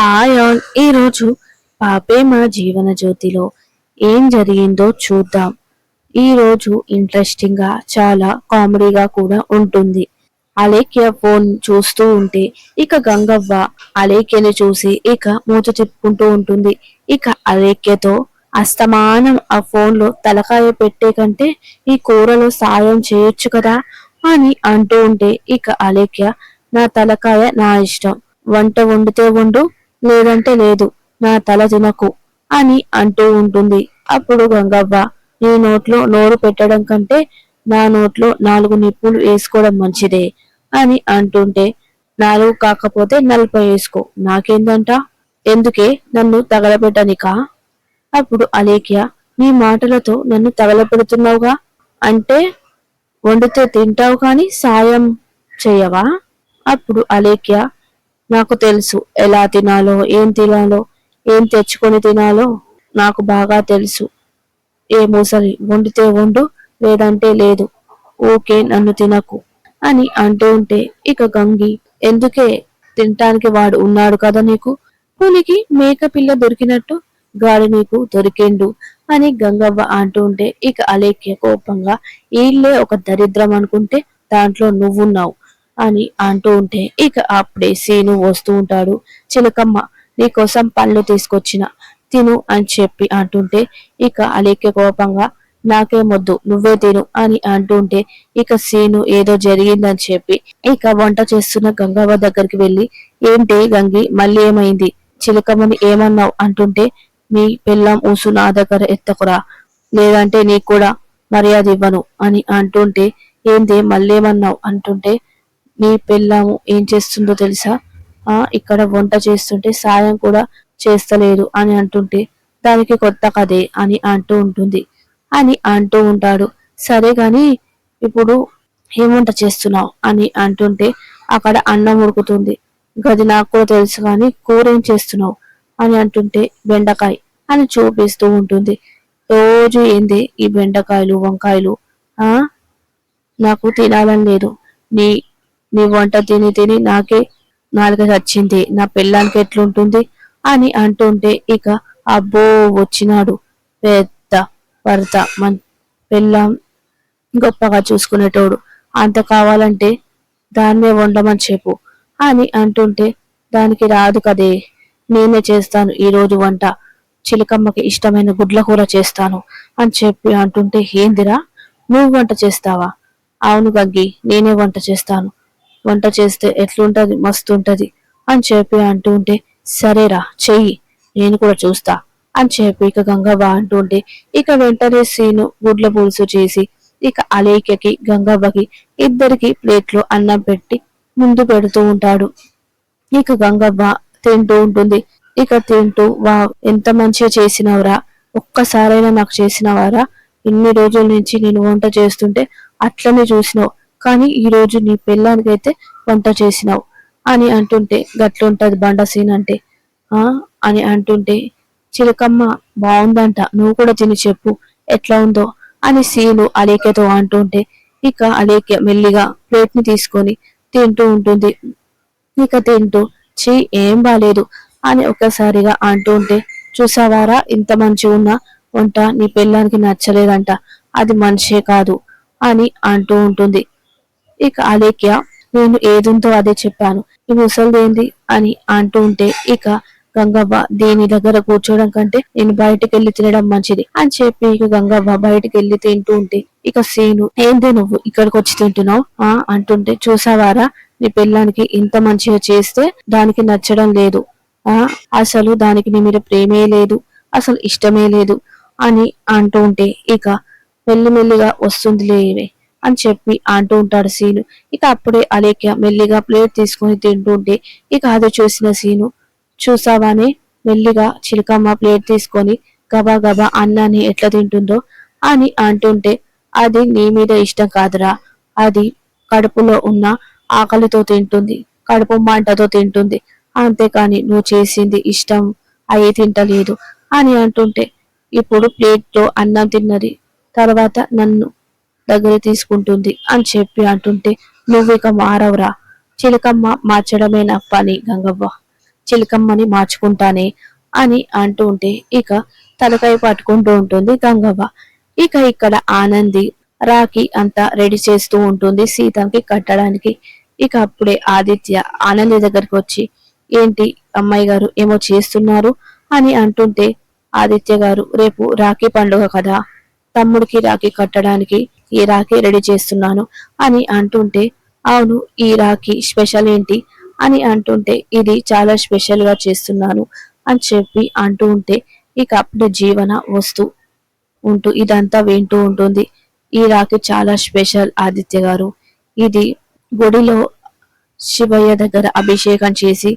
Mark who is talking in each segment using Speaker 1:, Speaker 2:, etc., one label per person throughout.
Speaker 1: Hi all ఈరోజు పాపే మా జీవన జ్యోతిలో ఏం జరిగిందో చూద్దాం. ఈరోజు ఇంట్రెస్టింగ్గా చాలా కామెడీగా కూడా ఉంటుంది. అలేఖ్య ఫోన్ చూస్తూ ఉంటే ఇక గంగవ్వ అలేఖ్యని చూసి ఇక మూత చెప్పుకుంటూ ఉంటుంది. ఇక అలేఖ్యతో అస్తమానం ఆ ఫోన్లో తలకాయ పెట్టే కంటే ఈ కూరలో సాయం చేయొచ్చు కదా అని అంటూ ఉంటే ఇక అలేఖ్య నా తలకాయ నా ఇష్టం. వంట వండితే వండు లేదంటే లేదు నా తల తినకు అని అంటూ ఉంటుంది. అప్పుడు గంగవ్వ నీ నోట్లో నోరు పెట్టడం కంటే నా నోట్లో నాలుగు నిప్పులు వేసుకోవడం మంచిదే అని అంటుంటే నాలుగు కాకపోతే నలభై వేసుకో నాకేందంట? ఎందుకే? నన్ను తగలబెట్టనికా? అప్పుడు అలేఖ్య నీ మాటలతో నన్ను తగలపెడుతున్నావుగా అంటే వండితే తింటావు కానీ సాయం చేయవా? అప్పుడు అలేఖ్య నాకు తెలుసు ఎలా తినాలో ఏం తినాలో ఏం తెచ్చుకొని తినాలో నాకు బాగా తెలుసు. ఏ మూసలి వండితే వండు లేదంటే లేదు. ఓకే నన్ను తినకు అని అంటూ ఉంటే ఇక గంగి ఎందుకే? తినటానికి వాడు ఉన్నాడు కదా నీకు? పులికి మేక పిల్ల దొరికినట్టు గాడి నీకు దొరికిండు అని గంగవ్వ అంటూ ఉంటే ఇక అలేఖ్య కోపంగా వీళ్ళే ఒక దరిద్రం అనుకుంటే దాంట్లో నువ్వున్నావు. అని అంటూ ఉంటే ఇక అప్పుడే సీను వస్తూ ఉంటాడు. చిలకమ్మ నీకోసం పళ్ళు తీసుకొచ్చిన తిను అని చెప్పి అంటుంటే ఇక అలేఖ్య కోపంగా నాకేమొద్దు నువ్వే తిను అని అంటుంటే ఇక సీను ఏదో జరిగిందని చెప్పి ఇక వంట చేస్తున్న గంగవ్వ దగ్గరికి వెళ్ళి ఏంటి గంగి మళ్ళీ ఏమైంది? చిలకమ్మని ఏమన్నావు? అంటుంటే మీ పిల్లం ఊసు నా దగ్గర ఎత్తకురా లేదంటే నీకు కూడా మర్యాద ఇవ్వను అని అంటుంటే ఏంది మళ్ళేమన్నావు అంటుంటే నీ పిల్లము ఏం చేస్తుందో తెలుసా? ఆ ఇక్కడ వంట చేస్తుంటే సాయం కూడా చేస్తలేదు అని అంటుంటే దానికి కొత్త కదే అని అంటూ ఉంటుంది. అని అంటూ ఉంటాడు. సరే గాని ఇప్పుడు ఏం వంట చేస్తున్నావు? అని అంటుంటే అక్కడ అన్నం ఉడుకుతుంది. గది నాకు కూడా తెలుసు కానీ కూర ఏం చేస్తున్నావు? అని అంటుంటే బెండకాయ అని చూపిస్తూ ఉంటుంది. రోజు ఏంది ఈ బెండకాయలు వంకాయలు? ఆ? నాకు తినాలని లేదు. నీ నీ వంట తిని తిని నాకే నాలుక చచ్చింది నా పిల్లానికి ఎట్లుంటుంది అని అంటుంటే ఇక అబ్బో వచ్చినాడు పెద్ద భర్త మన పిల్లం గొప్పగా చూసుకునేటోడు. అంత కావాలంటే దాన్నే వండమని చెప్పు అని అంటుంటే దానికి రాదు కదే. నేనే చేస్తాను ఈరోజు వంట. చిలకమ్మకి ఇష్టమైన గుడ్ల కూర చేస్తాను అని చెప్పి అంటుంటే ఏందిరా? నువ్వు వంట చేస్తావా? అవును గగ్గి నేనే వంట చేస్తాను. వంట చేస్తే ఎట్లుంటది? మస్తు ఉంటది అని చెప్పి అంటూ ఉంటే సరేరా చెయ్యి. నేను కూడా చూస్తా. అని చెప్పి ఇక గంగవ్వ ఉంటే ఇక వెంటనే సీను గుడ్ల పులుసు చేసి ఇక అలేఖ్యకి గంగవ్వకి ఇద్దరికి ప్లేట్లో అన్నం పెట్టి ముందు పెడుతూ ఉంటాడు. ఇక గంగవ్వ తింటూ ఉంటుంది. ఇక తింటూ వా ఎంత మంచిగా చేసినవరా? ఒక్కసారైనా నాకు చేసినవారా? ఇన్ని రోజుల నుంచి నేను వంట చేస్తుంటే అట్లనే చూసినావు. కానీ ఈ రోజు నీ పిల్లానికైతే వంట చేసినావు అని అంటుంటే గట్లుంటది బండ సీన్ అంటే. ఆ? అని అంటుంటే చిలకమ్మ బాగుందంట నువ్వు కూడా తిని చెప్పు ఎట్లా ఉందో అని సీను అలేఖ్యతో అంటుంటే ఇక అలేఖ్య మెల్లిగా ప్లేట్ని తీసుకొని తింటూ ఉంటుంది. ఇక తింటూ చీ ఏం బాలేదు అని ఒక్కసారిగా అంటూ ఉంటే చూసావారా ఇంత మంచి ఉన్న వంట నీ పిల్లానికి నచ్చలేదంట అది మనిషే కాదు అని అంటూ ఉంటుంది. ఇక అలేఖ్య నేను ఏదుందో అదే చెప్పాను? ఈ ముసలిదేంది? అని అంటూ ఉంటే ఇక గంగవ్వ దీని దగ్గర కూర్చోవడం కంటే నేను బయటకు వెళ్ళి తినడం మంచిది అని చెప్పి ఇక గంగవ్వ బయటికి వెళ్ళి తింటూ ఉంటే ఇక సీను ఏంది నువ్వు ఇక్కడికి వచ్చి తింటున్నావు? ఆ అంటుంటే చూసావారా? నీ పిల్లానికి ఇంత మంచిగా చేస్తే దానికి నచ్చడం లేదు. ఆ అసలు దానికి నీ మీద ప్రేమే లేదు. అసలు ఇష్టమే లేదు అని అంటూ ఉంటే ఇక మెల్లిమెల్లిగా వస్తుంది లేవే అని చెప్పి అంటూ ఉంటాడు సీను. ఇక అప్పుడే అలేఖ్య మెల్లిగా ప్లేట్ తీసుకొని తింటుంటే ఇక అది చూసిన సీను చూసావానే? మెల్లిగా చిలకమ్మ ప్లేట్ తీసుకొని గబా గబా అన్నాన్ని ఎట్లా తింటుందో? అని అంటుంటే అది నీ మీద ఇష్టం కాదురా. అది కడుపులో ఉన్న ఆకలితో తింటుంది కడుపు మంటతో తింటుంది. అంతేకాని నువ్వు చేసింది ఇష్టం అయి తింటలేదు అని అంటుంటే ఇప్పుడు ప్లేట్తో అన్నం తిన్నది. తర్వాత నన్ను దగ్గర తీసుకుంటుంది అని చెప్పి అంటుంటే నువ్వు ఇక మారవురా చిలకమ్మ మార్చడమే నా పని గంగవ్వ? చిలకమ్మని మార్చుకుంటానే అని అంటూ ఉంటే ఇక తలకాయ పట్టుకుంటూ ఉంటుంది గంగవ్వ. ఇక ఇక్కడ ఆనంది రాఖీ అంతా రెడీ చేస్తూ ఉంటుంది సీతకి కట్టడానికి. ఇక అప్పుడే ఆదిత్య ఆనంది దగ్గరికి వచ్చి ఏంటి అమ్మాయి గారు ఏమో చేస్తున్నారు? అని అంటుంటే ఆదిత్య గారు రేపు రాఖీ పండుగ కదా. తమ్ముడికి రాఖీ కట్టడానికి ఈ రాఖీ రెడీ చేస్తున్నాను అని అంటుంటే అవును ఈ రాఖీ స్పెషల్ ఏంటి అని అంటుంటే ఇది చాలా స్పెషల్గా చేస్తున్నాను అని చెప్పి అంటూ ఉంటే ఇక అప్పుడు జీవన వస్తూ ఉంటూ ఇదంతా వింటూ ఉంటుంది. ఈ రాఖీ చాలా స్పెషల్ ఆదిత్య గారు. ఇది గుడిలో శివయ్య దగ్గర అభిషేకం చేసి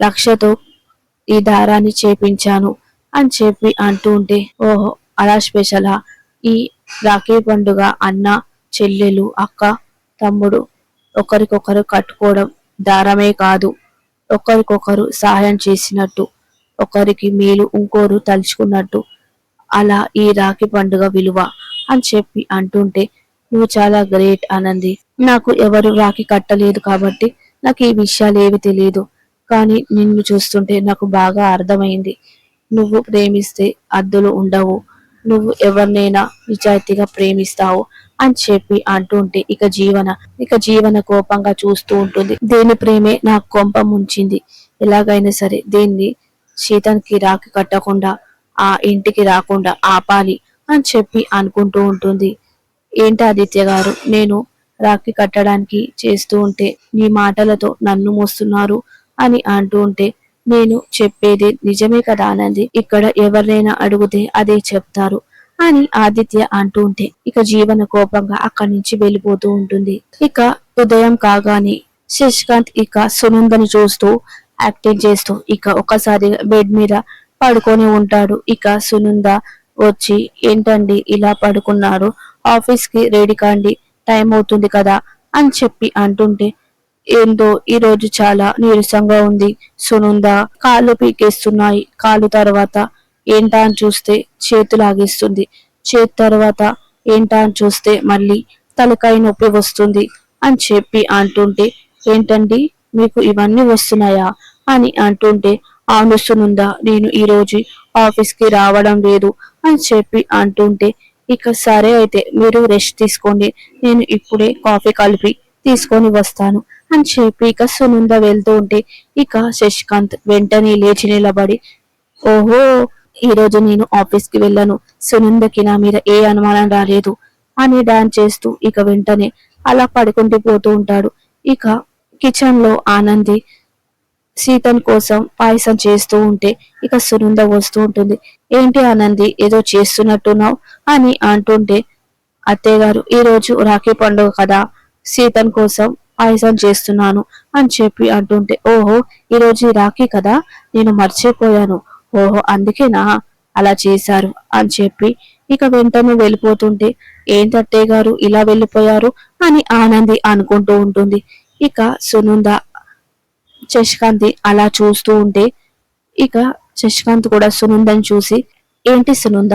Speaker 1: లక్షతో ఈ దారాన్ని చేపించాను అని చెప్పి అంటూ ఉంటే ఓహో అలా స్పెషలా? ఈ రాఖీ పండుగ అన్న చెల్లెలు అక్క తమ్ముడు ఒకరికొకరు కట్టుకోవడం దారమే కాదు. ఒకరికొకరు సహాయం చేసినట్టు ఒకరికి మేలు ఇంకోరు తలుచుకున్నట్టు. అలా ఈ రాఖీ పండుగ విలువ అని చెప్పి అంటుంటే నువ్వు చాలా గ్రేట్ అనంది నాకు ఎవరు రాఖీ కట్టలేదు కాబట్టి నాకు ఈ విషయాలు ఏవి తెలియదు కానీ నిన్ను చూస్తుంటే నాకు బాగా అర్థమైంది. నువ్వు ప్రేమిస్తే అద్దులు ఉండవు. నువ్వు ఎవరినైనా నిజాయితీగా ప్రేమిస్తావు అని చెప్పి అంటుంటే ఇక జీవన ఇక జీవన కోపంగా చూస్తూ ఉంటుంది. దేని ప్రేమే నాకు కొంప ముంచింది. ఎలాగైనా సరే దీన్ని సీతనికి రాకి కట్టకుండా ఆ ఇంటికి రాకుండా ఆపాలి అని చెప్పి అనుకుంటూ ఉంటుంది. ఏంటి ఆదిత్య గారు? నేను రాఖీ కట్టడానికి చేస్తూ ఉంటే మీ మాటలతో నన్ను మోస్తున్నారు అని అంటూ ఉంటే నేను చెప్పేది నిజమే కదా అనంది. ఇక్కడ ఎవరినైనా అడిగితే అదే చెప్తారు. అని ఆదిత్య అంటూ ఉంటే ఇక జీవన కోపంగా అక్కడి నుంచి వెళ్ళిపోతూ ఉంటుంది. ఇక ఉదయం కాగానే శశికాంత్ ఇక సునందని చూస్తూ యాక్టింగ్ చేస్తూ ఇక ఒకసారి బెడ్ మీద పడుకొని ఉంటాడు. ఇక సునంద వచ్చి ఏంటండి ఇలా పడుకున్నారు? ఆఫీస్కి రెడీ కాండి. టైం అవుతుంది కదా అని చెప్పి అంటుంటే ఏందో ఈ రోజు చాలా నీరసంగా ఉంది. సునుంద కాళ్ళు పీకేస్తున్నాయి. కాలు తర్వాత ఏంటా అని చూస్తే చేతు లాగేస్తుంది. చేతి తర్వాత ఏంటా అని చూస్తే మళ్ళీ తలకాయ నొప్పి వస్తుంది అని చెప్పి అంటుంటే ఏంటండి మీకు ఇవన్నీ వస్తున్నాయా? అని అంటుంటే అవును సునుంద నేను ఈ రోజు ఆఫీస్కి రావడం లేదు అని చెప్పి అంటుంటే ఇక సరే అయితే మీరు రెస్ట్ తీసుకోండి. నేను ఇప్పుడే కాఫీ కలిపి తీసుకొని వస్తాను. అని చెప్పి ఇక సునంద వెళ్తూ ఉంటే ఇక శశికాంత్ వెంటనే లేచి నిలబడి ఓహో ఈ రోజు నేను ఆఫీస్కి వెళ్ళను. సునందకి నా మీద ఏ అనుమానం రాలేదు అని డాన్స్ చేస్తూ ఇక వెంటనే అలా పడుకుంటూ పోతూ ఉంటాడు. ఇక కిచెన్లో ఆనంది సీతన్ కోసం పాయసం చేస్తూ ఉంటే ఇక సునంద వస్తూ ఉంటుంది. ఏంటి ఆనంది ఏదో చేస్తున్నట్టున్నావు? అని అంటుంటే అత్తయ్య గారు ఈ రోజు రాఖీ పండుగ కదా. సీతన్ కోసం ఆయాసం చేస్తున్నాను అని చెప్పి అంటుంటే ఓహో ఈ రోజు రాఖీ కదా నేను మర్చిపోయాను. ఓహో అందుకేనా అలా చేశారు అని చెప్పి ఇక వెంటనే వెళ్ళిపోతుంటే ఏంటట్టే గారు ఇలా వెళ్ళిపోయారు అని ఆనంది అనుకుంటూ ఉంటుంది. ఇక సునంద శశికాంత్ అలా చూస్తూ ఉంటే ఇక శశికాంత్ కూడా సునందని చూసి ఏంటి సునంద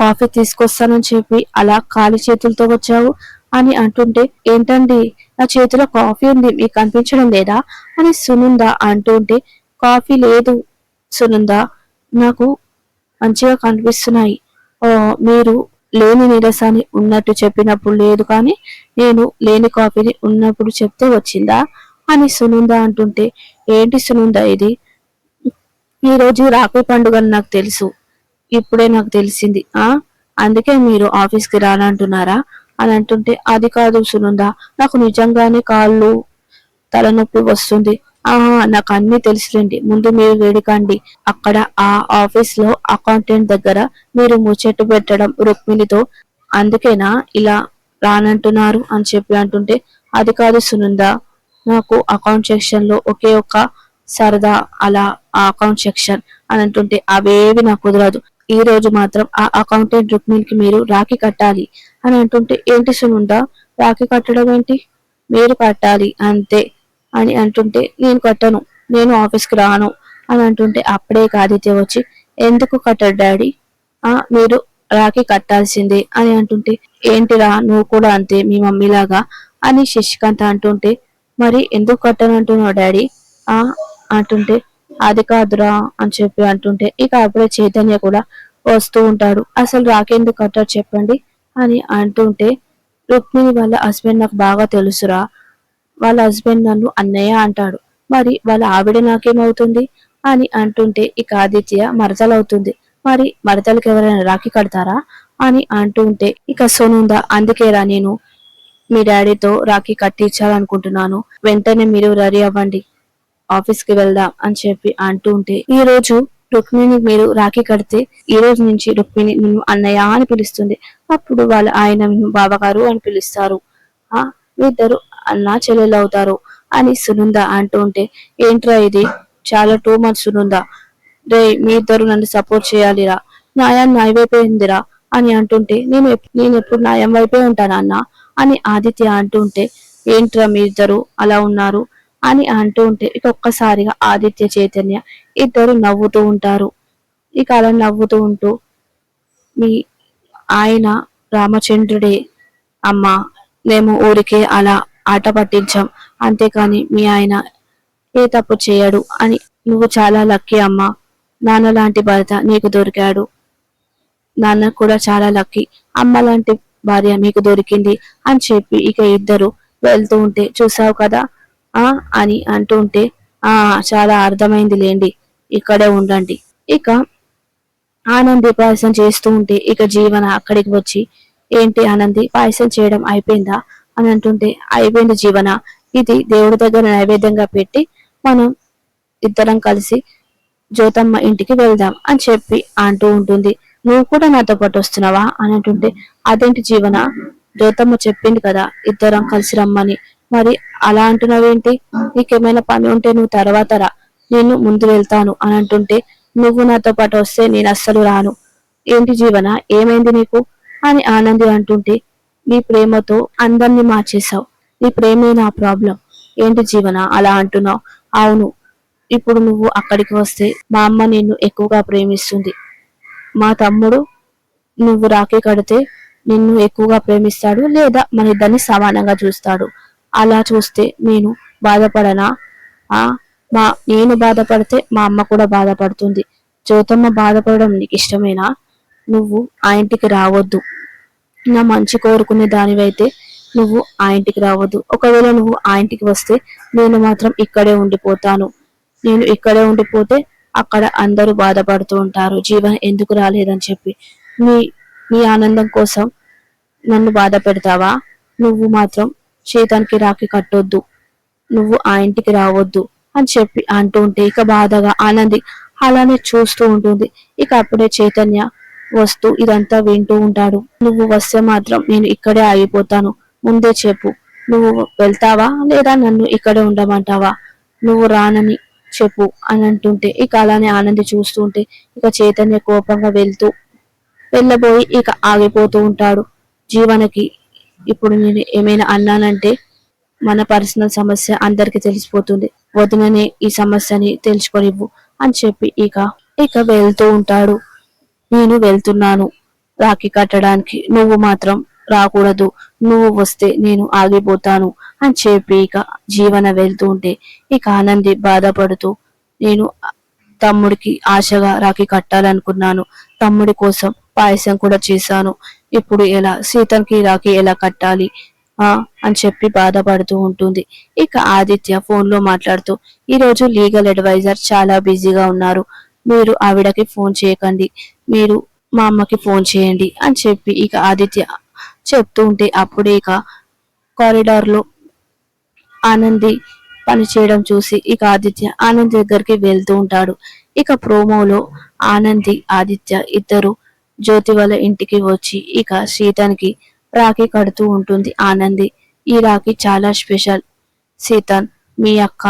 Speaker 1: కాఫీ తీసుకొస్తానని చెప్పి అలా ఖాళీ చేతులతో వచ్చావు? అని అంటుంటే ఏంటండి? నా చేతిలో కాఫీ ఉంది మీకు కనిపించడం లేదా? అని సునంద అంటుంటే కాఫీ లేదు సునంద. నాకు మంచిగా కనిపిస్తున్నాయి. ఓ మీరు లేని నీరసాన్ని ఉన్నట్టు చెప్పినప్పుడు లేదు కానీ నేను లేని కాఫీని ఉన్నప్పుడు చెప్తే వచ్చిందా? అని సునంద అంటుంటే ఏంటి సునంద ఇది? ఈరోజు రాఖీ పండుగ అని నాకు తెలుసు. ఇప్పుడే నాకు తెలిసింది. ఆ అందుకే మీరు ఆఫీస్కి రానంటున్నారా? అని అంటుంటే అది కాదు సునంద నాకు నిజంగానే కాళ్ళు తలనొప్పి వస్తుంది. ఆహా నాకు అన్ని తెలుసులేండి. ముందు మీరు వేడికండి. అక్కడ ఆ ఆఫీస్లో అకౌంటెంట్ దగ్గర మీరు ముచ్చట్టు పెట్టడం రుక్మిణితో. అందుకేనా ఇలా రానంటున్నారు అని చెప్పి అంటుంటే అది కాదు సునంద నాకు అకౌంట్ సెక్షన్లో ఒకే ఒక్క సరదా అలా ఆ అకౌంట్ సెక్షన్ అని అంటుంటే అవేవి నాకు కుదరదు. ఈ రోజు మాత్రం ఆ అకౌంటెంట్ రుక్మిణికి మీరు రాఖీ కట్టాలి అని అంటుంటే ఏంటి సునుందా? రాఖీ కట్టడం ఏంటి? మీరు కట్టాలి అంతే అని అంటుంటే నేను కట్టను నేను ఆఫీస్కి రాను అని అంటుంటే అప్పుడే కాదితే వచ్చి ఎందుకు కట్టడు డాడీ? ఆ మీరు రాఖీ కట్టాల్సిందే అని అంటుంటే ఏంటిరా నువ్వు కూడా అంతే మీ మమ్మీలాగా అని శశికాంత్ అంటుంటే మరి ఎందుకు కట్టను అంటున్నావు డాడీ? ఆ అంటుంటే అది కాదురా అని చెప్పి అంటుంటే ఇక అప్పుడే చైతన్య కూడా వస్తూ ఉంటాడు. అసలు రాకేందుకు కట్టారు చెప్పండి అని అంటుంటే రుక్మిణి వాళ్ళ హస్బెండ్ నాకు బాగా తెలుసురా. వాళ్ళ హస్బెండ్ నన్ను అన్నయ్య అంటాడు. మరి వాళ్ళ ఆవిడ నాకేమవుతుంది? అని అంటుంటే ఇక ఆదిత్య మరదలవుతుంది మరి మరదలకి ఎవరైనా రాఖీ కడతారా? అని అంటుంటే ఇక సోనుందా అందుకేరా నేను మీ డాడీతో రాఖీ కట్టించాలనుకుంటున్నాను. వెంటనే మీరు రెడీ అవ్వండి. ఆఫీస్కి వెళ్దాం అని చెప్పి అంటూ ఉంటే ఈ రోజు రుక్మిణి మీరు రాఖీ కడితే ఈ రోజు నుంచి రుక్మిణి నిన్ను అన్నయ్య అని పిలుస్తుంది. అప్పుడు వాళ్ళ ఆయన నిన్ను బావగారు అని పిలుస్తారు. ఆ మీ ఇద్దరు అన్న చెల్లెలు అవుతారు అని సునంద అంటూ ఉంటే ఏంట్రా ఇది? చాలా టూ మచ్ సునంద. రే మీ ఇద్దరు నన్ను సపోర్ట్ చేయాలిరా. న్యాయం న్యాయమైపోయిందిరా అని అంటుంటే నేను నేను ఎప్పుడు న్యాయం వైపే ఉంటాను అన్న అని ఆదిత్య అంటుంటే ఏంట్రా మీ ఇద్దరు అలా ఉన్నారు? అని అంటూ ఉంటే ఇక ఒక్కసారిగా ఆదిత్య చైతన్య ఇద్దరు నవ్వుతూ ఉంటారు. ఇక అలా నవ్వుతూ ఉంటూ మీ ఆయన రామచంద్రుడే అమ్మ మేము ఊరికే అలా ఆట పట్టించాం. అంతేకాని మీ ఆయన ఏ తప్పు చేయడు అని నువ్వు చాలా లక్కీ అమ్మా. నాన్న లాంటి భర్త నీకు దొరికాడు. నాన్న కూడా చాలా లక్కీ. అమ్మ లాంటి భార్య మీకు దొరికింది అని చెప్పి ఇక ఇద్దరు వెళ్తూ ఉంటే చూసావు కదా ఆ అని అంటూ ఉంటే ఆ చాలా అర్థమైంది లేండి ఇక్కడే ఉండండి. ఇక ఆనంది పాయసం చేస్తూ ఉంటే ఇక జీవన అక్కడికి వచ్చి ఏంటి ఆనంది పాయసం చేయడం అయిపోయిందా? అని అంటుంటే అయిపోయింది జీవన. ఇది దేవుడి దగ్గర నైవేద్యంగా పెట్టి మనం ఇద్దరం కలిసి జ్యోతమ్మ ఇంటికి వెళ్దాం అని చెప్పి అంటూ ఉంటుంది. నువ్వు కూడా నాతో పాటు వస్తున్నావా? అని అంటుంటే అదేంటి జీవన? జ్యోతమ్మ చెప్పింది కదా ఇద్దరం కలిసి రమ్మని. మరి అలా అంటున్నావేంటి? నీకేమైనా పని ఉంటే నువ్వు తర్వాత రా. నేను ముందు వెళ్తాను అని అంటుంటే నువ్వు నాతో పాటు వస్తే నేను అస్సలు రాను. ఏంటి జీవన? ఏమైంది నీకు? అని ఆనంది అంటుంటే నీ ప్రేమతో అందరినీ మార్చేశావు. నీ ప్రేమే నా ప్రాబ్లం. ఏంటి జీవన? అలా అంటున్నావు. అవును. ఇప్పుడు నువ్వు అక్కడికి వస్తే మా అమ్మ నిన్ను ఎక్కువగా ప్రేమిస్తుంది. మా తమ్ముడు నువ్వు రాఖీ కడితే నిన్ను ఎక్కువగా ప్రేమిస్తాడు లేదా మన ఇద్దరిని సమానంగా చూస్తాడు. అలా చూస్తే నేను బాధపడనా? ఆ మా నేను బాధపడితే మా అమ్మ కూడా బాధపడుతుంది. జ్యోతమ్మ బాధపడడం నీకు ఇష్టమేనా? నువ్వు ఆ ఇంటికి రావద్దు. నా మంచి కోరుకునే దానివైతే నువ్వు ఆ ఇంటికి రావద్దు. ఒకవేళ నువ్వు ఆ ఇంటికి వస్తే నేను మాత్రం ఇక్కడే ఉండిపోతాను. నేను ఇక్కడే ఉండిపోతే అక్కడ అందరూ బాధపడుతూ ఉంటారు. జీవన్ ఎందుకు రాలేదని చెప్పి. నీ నీ ఆనందం కోసం నన్ను బాధ పెడతావా? నువ్వు మాత్రం చేతనికి రాకి కట్టొద్దు. నువ్వు ఆ ఇంటికి రావద్దు అని చెప్పి అంటూ ఉంటే ఇక బాధగా ఆనంది అలానే చూస్తూ ఉంటుంది. ఇక అప్పుడే చైతన్య వస్తూ ఇదంతా వింటూ ఉంటాడు. నువ్వు వస్తే మాత్రం నేను ఇక్కడే ఆగిపోతాను. ముందే చెప్పు. నువ్వు వెళ్తావా లేదా నన్ను ఇక్కడే ఉండమంటావా? నువ్వు రానని చెప్పు అని అంటుంటే ఇక అలానే ఆనంది చూస్తూ ఉంటే ఇక చైతన్య కోపంగా వెళ్తూ వెళ్ళబోయి ఇక ఆగిపోతూ ఉంటాడు. జీవనకి ఇప్పుడు నేను ఏమైనా అన్నానంటే మన పర్సనల్ సమస్య అందరికి తెలిసిపోతుంది. వదిననే ఈ సమస్యని తెలుసుకొనివ్వు అని చెప్పి ఇక ఇక వెళ్తూ ఉంటాడు. నేను వెళ్తున్నాను. రాఖీ కట్టడానికి నువ్వు మాత్రం రాకూడదు. నువ్వు వస్తే నేను ఆగిపోతాను అని చెప్పి ఇక జీవన వెళ్తూ ఉంటే ఇక ఆనంది బాధపడుతూ నేను తమ్ముడికి ఆశగా రాఖీ కట్టాలనుకున్నాను. తమ్ముడి కోసం పాయసం కూడా చేశాను. ఇప్పుడు ఎలా సీతకి రాకి ఎలా కట్టాలి ఆ అని చెప్పి బాధపడుతూ ఉంటుంది. ఇక ఆదిత్య ఫోన్లో మాట్లాడుతూ ఈ రోజు లీగల్ అడ్వైజర్ చాలా బిజీగా ఉన్నారు. మీరు ఆవిడకి ఫోన్ చేయకండి. మీరు మా అమ్మకి ఫోన్ చేయండి అని చెప్పి ఇక ఆదిత్య చెప్తూ ఉంటే అప్పుడే ఇక కారిడార్లో ఆనంది పని చేయడం చూసి ఇక ఆదిత్య ఆనంద్ దగ్గరికి వెళ్తూ ఉంటాడు. ఇక ప్రోమోలో ఆనంది ఆదిత్య ఇద్దరు జ్యోతి వాళ్ళ ఇంటికి వచ్చి ఇక సీతన్కి రాఖీ కడుతూ ఉంటుంది ఆనంది. ఈ రాఖీ చాలా స్పెషల్. సీతన్ మీ అక్క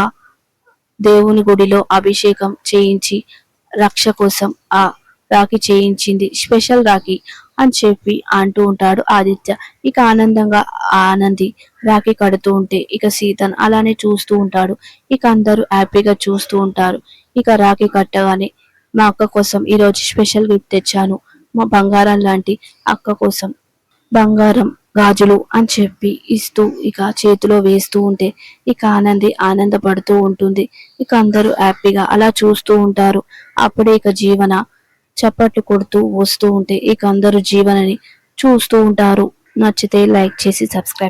Speaker 1: దేవుని గుడిలో అభిషేకం చేయించి రక్ష కోసం ఆ రాఖీ చేయించింది. స్పెషల్ రాఖీ అని చెప్పి అంటూ ఉంటాడు ఆదిత్య. ఇక ఆనందంగా ఆనంది రాఖీ కడుతూ ఉంటే ఇక సీతన్ అలానే చూస్తూ ఉంటాడు. ఇక అందరూ హ్యాపీగా చూస్తూ ఉంటారు. ఇక రాఖీ కట్టగానే మా అక్క కోసం ఈరోజు స్పెషల్ గిఫ్ట్ తెచ్చాను. మా బంగారం లాంటి అక్క కోసం బంగారం గాజులు అని చెప్పి ఇస్తూ ఇక చేతిలో వేస్తూ ఉంటే ఇక ఆనంది ఆనందపడుతూ ఉంటుంది. ఇక అందరూ హ్యాపీగా అలా చూస్తూ ఉంటారు. అప్పుడే ఇక జీవన చప్పట్లు కొడుతూ వస్తూ ఉంటే ఇక అందరూ జీవనని చూస్తూ ఉంటారు. నచ్చితే లైక్ చేసి సబ్స్క్రైబ్